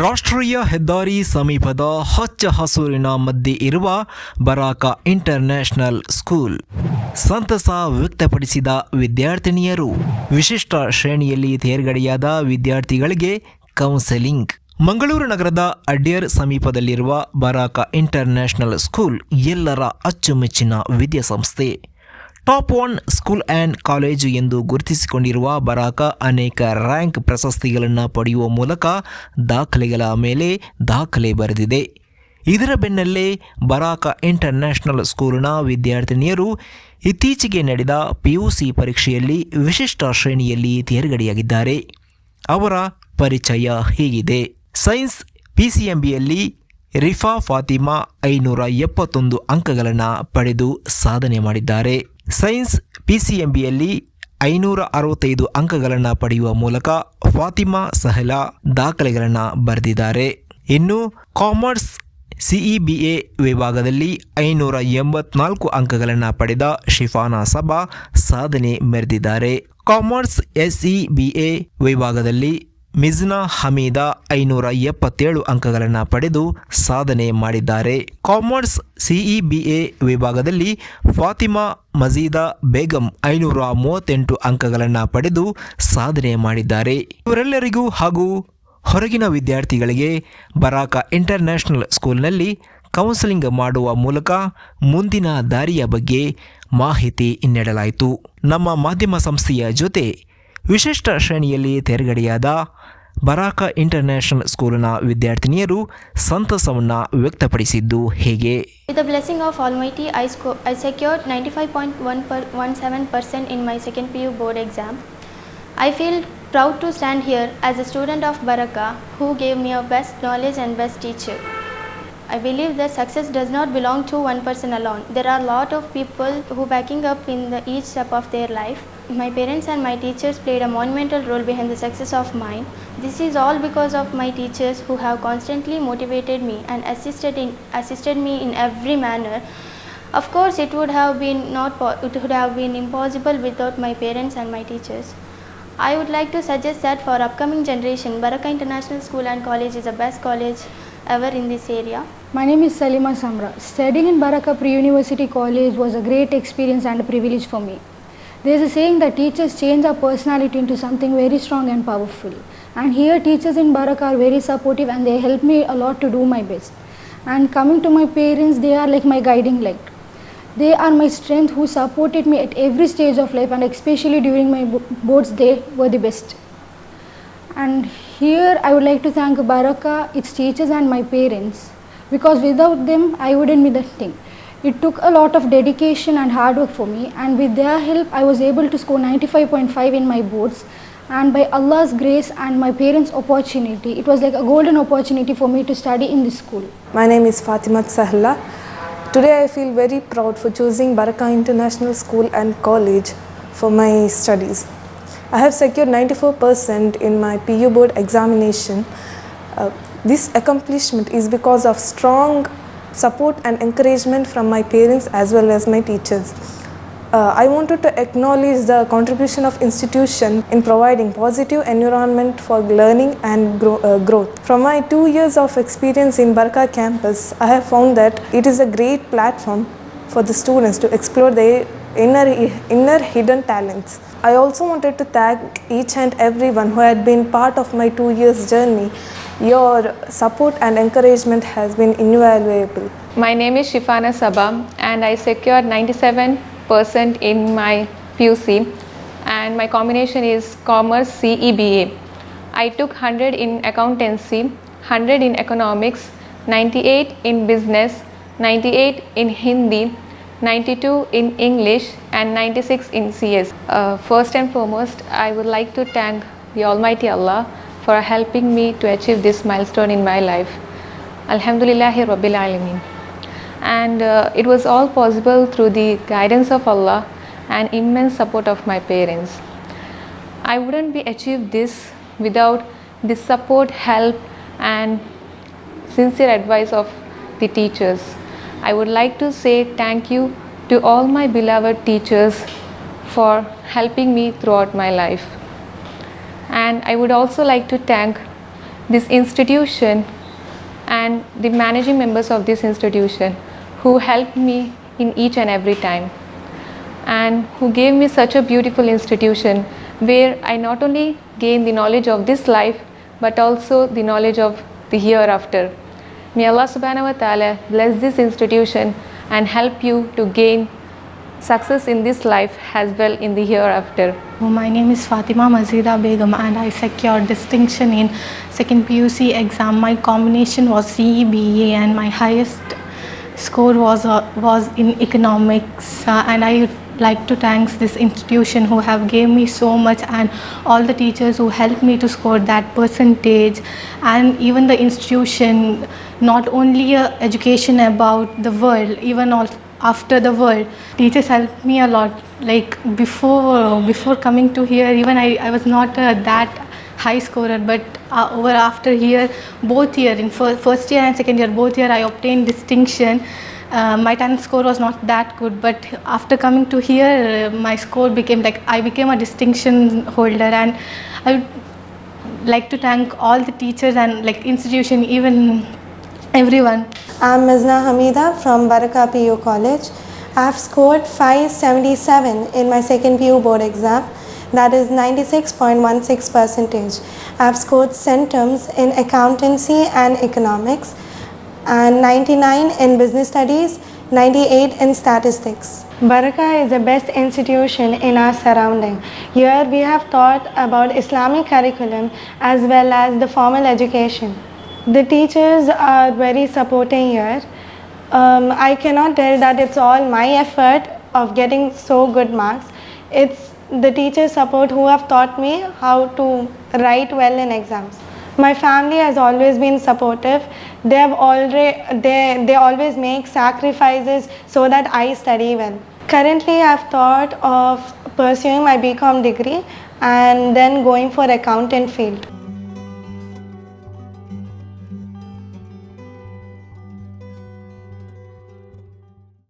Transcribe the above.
ರಾಷ್ಟ್ರೀಯ ಹೆದ್ದಾರಿ ಸಮೀಪದ ಹಚ್ಚ ಹಸೂರಿನ ಮಧ್ಯೆ ಇರುವ ಬರಾಕ ಇಂಟರ್ನ್ಯಾಷನಲ್ ಸ್ಕೂಲ್. ಸಂತಸ ವ್ಯಕ್ತಪಡಿಸಿದ ವಿದ್ಯಾರ್ಥಿನಿಯರು, ವಿಶಿಷ್ಟ ಶ್ರೇಣಿಯಲ್ಲಿ ತೇರ್ಗಡೆಯಾದ ವಿದ್ಯಾರ್ಥಿಗಳಿಗೆ ಕೌನ್ಸೆಲಿಂಗ್. ಮಂಗಳೂರು ನಗರದ ಅಡ್ಯರ್ ಸಮೀಪದಲ್ಲಿರುವ ಬರಾಕ ಇಂಟರ್ನ್ಯಾಷನಲ್ ಸ್ಕೂಲ್ ಎಲ್ಲರ ಅಚ್ಚುಮೆಚ್ಚಿನ ವಿದ್ಯಾಸಂಸ್ಥೆ. Top one school and college ಎಂದು ಗುರುತಿಸಿಕೊಂಡಿರುವ ಬರಾಕ ಅನೇಕ ರ್ಯಾಂಕ್ ಪ್ರಶಸ್ತಿಗಳನ್ನು ಪಡೆಯುವ ಮೂಲಕ ದಾಖಲೆಗಳ ಮೇಲೆ ದಾಖಲೆ ಬರೆದಿದೆ. ಇದರ ಬೆನ್ನಲ್ಲೇ ಬರಾಕ ಇಂಟರ್ನ್ಯಾಷನಲ್ ಸ್ಕೂಲ್ನ ವಿದ್ಯಾರ್ಥಿನಿಯರು ಇತ್ತೀಚೆಗೆ ನಡೆದ ಪಿ ಯು ಸಿ ಪರೀಕ್ಷೆಯಲ್ಲಿ ವಿಶಿಷ್ಟ ಶ್ರೇಣಿಯಲ್ಲಿ ತೇರ್ಗಡೆಯಾಗಿದ್ದಾರೆ. ಅವರ ಪರಿಚಯ ಹೀಗಿದೆ. ಸೈನ್ಸ್ ಪಿ ಸಿ ಎಂ ಬಿಯಲ್ಲಿ ರಿಫಾ ಫಾತಿಮಾ ಐನೂರ ಎಪ್ಪತ್ತೊಂದು ಅಂಕಗಳನ್ನು ಪಡೆದು ಸಾಧನೆ ಮಾಡಿದ್ದಾರೆ. ಸೈನ್ಸ್ ಪಿಸಿಎಂಬಿಯಲ್ಲಿ ಐನೂರ ಅರವತ್ತೈದು ಅಂಕಗಳನ್ನು ಪಡೆಯುವ ಮೂಲಕ ಫಾತಿಮಾ ಸಹಲಾ ದಾಖಲೆಗಳನ್ನು ಬರೆದಿದ್ದಾರೆ. ಇನ್ನು ಕಾಮರ್ಸ್ ಸಿಇಬಿಎ ವಿಭಾಗದಲ್ಲಿ ಐನೂರ ಎಂಬತ್ನಾಲ್ಕು ಅಂಕಗಳನ್ನು ಪಡೆದ ಶಿಫಾನಾ ಸಬಾ ಸಾಧನೆ ಮೆರೆದಿದ್ದಾರೆ. ಕಾಮರ್ಸ್ ಎಸ್ಇಬಿಎ ವಿಭಾಗದಲ್ಲಿ ಮಿಜ್ನಾ ಹಮೀದಾ ಐನೂರ ಎಪ್ಪತ್ತೇಳು ಅಂಕಗಳನ್ನು ಪಡೆದು ಸಾಧನೆ ಮಾಡಿದ್ದಾರೆ. ಕಾಮರ್ಸ್ ಸಿಇಬಿಎ ವಿಭಾಗದಲ್ಲಿ ಫಾತಿಮಾ ಮಜೀದಾ ಬೇಗಂ ಐನೂರ ಮೂವತ್ತೆಂಟು ಅಂಕಗಳನ್ನು ಪಡೆದು ಸಾಧನೆ ಮಾಡಿದ್ದಾರೆ. ಇವರೆಲ್ಲರಿಗೂ ಹಾಗೂ ಹೊರಗಿನ ವಿದ್ಯಾರ್ಥಿಗಳಿಗೆ ಬರಾಕ ಇಂಟರ್ನ್ಯಾಷನಲ್ ಸ್ಕೂಲ್ನಲ್ಲಿ ಕೌನ್ಸೆಲಿಂಗ್ ಮಾಡುವ ಮೂಲಕ ಮುಂದಿನ ದಾರಿಯ ಬಗ್ಗೆ ಮಾಹಿತಿ ನೀಡಲಾಯಿತು. ನಮ್ಮ ಮಾಧ್ಯಮ ಸಂಸ್ಥೆಯ ಜೊತೆ ವಿಶಿಷ್ಟ ಶ್ರೇಣಿಯಲ್ಲಿ ತೇರ್ಗಡೆಯಾದ ಬರಾಕ ಇಂಟರ್ನ್ಯಾಷನಲ್ ಸ್ಕೂಲಿನ ವಿದ್ಯಾರ್ಥಿನಿಯರು ಸಂತಸವನ್ನು ವ್ಯಕ್ತಪಡಿಸಿದ್ದು ಹೇಗೆ I the blessing of Almighty, I, per one secured 95.17% in my second PU board exam. I feel proud to stand here as a student of Baraka who gave me a best knowledge and best teacher. I believe that success does not belong to one person alone. There are a lot of people who backing up in the each step of their life. My parents and my teachers played a monumental role behind the success of mine. This is all because of my teachers who have constantly motivated me and assisted in assisted me in every manner. Of course, it would have been not it would have been impossible without my parents and my teachers. I would like to suggest that for upcoming generation, Baraka International School and College is the best college ever in this area. My name is Salima Samra. Studying in Baraka Pre-University College was a great experience and a privilege for me. There is a saying that teachers change our personality into something very strong and powerful. And here teachers in Baraka are very supportive and they help me a lot to do my best. And coming to my parents, they are like my guiding light. They are my strength who supported me at every stage of life and especially during my boards, they were the best. And here I would like to thank Baraka, its teachers, and my parents because without them I wouldn't be that thing. It took a lot of dedication and hard work for me, and with their help, I was able to score 95.5 in my boards. And by Allah's grace and my parents' opportunity, it was like a golden opportunity for me to study in this school. My name is Fatima Sahla. Today I feel very proud for choosing Baraka International School and College for my studies. I have secured 94% in my PU board examination. Uh, this accomplishment is because of strong support and encouragement from my parents as well as my teachers. Uh, I wanted to acknowledge the contribution of institution in providing positive environment for learning and grow, uh, growth. From my two years of experience in Barka campus, I have found that it is a great platform for the students to explore their inner, inner hidden talents. I also wanted to thank each and everyone who had been part of my two years journey. Your support and encouragement has been invaluable. My name is Shifana Sabah and I secured 97% in my PUC and my combination is Commerce CEBA. I took 100 in accountancy, 100 in economics, 98 in business, 98 in Hindi, 92 in English and 96 in CS. Uh, first and foremost, I would like to thank the Almighty Allah for helping me to achieve this milestone in my life. Alhamdulillahi Rabbil Alameen. And uh, it was all possible through the guidance of Allah and immense support of my parents. I wouldn't be achieved this without the support, help, and sincere advice of the teachers. I would like to say thank you to all my beloved teachers for helping me throughout my life. And I would also like to thank this institution and the managing members of this institution who helped me in each and every time and who gave me such a beautiful institution where I not only gain the knowledge of this life but also the knowledge of the hereafter. May Allah subhanahu wa ta'ala bless this institution and help you to gain success in this life as well in the hereafter. My name is Fatima Mazida Begum and I secured distinction in second PUC exam. My combination was CEBA and my highest score was uh, was in economics uh, and I like to thanks this institution who have gave me so much and all the teachers who helped me to score that percentage and even the institution not only uh, education about the world even all after the world. Teachers helped me a lot. Like before before coming to here even i, I was not uh, that high scorer but uh, over after here both year in fir- first year and second year both year i obtained distinction. Uh, my talent score was not that good but after coming to here uh, my score became like i became a distinction holder. And i would like to thank all the teachers and like institution even everyone I'm Mizna Hamida from Baraka PU College. I have scored 577 in my second PU board exam, that is 96.16 percentage. I have scored centums in accountancy and economics, and 99 in business studies, 98 in statistics. Baraka is the best institution in our surrounding. Here we have taught about Islamic curriculum as well as the formal education. The teachers are very supporting here. Um, I cannot tell that it's all my effort of getting so good marks. It's the teachers' support who have taught me how to write well in exams. My family has always been supportive. They have already they, they always make sacrifices so that I study well. Currently, I have thought of pursuing my BCom degree and then going for accountant field.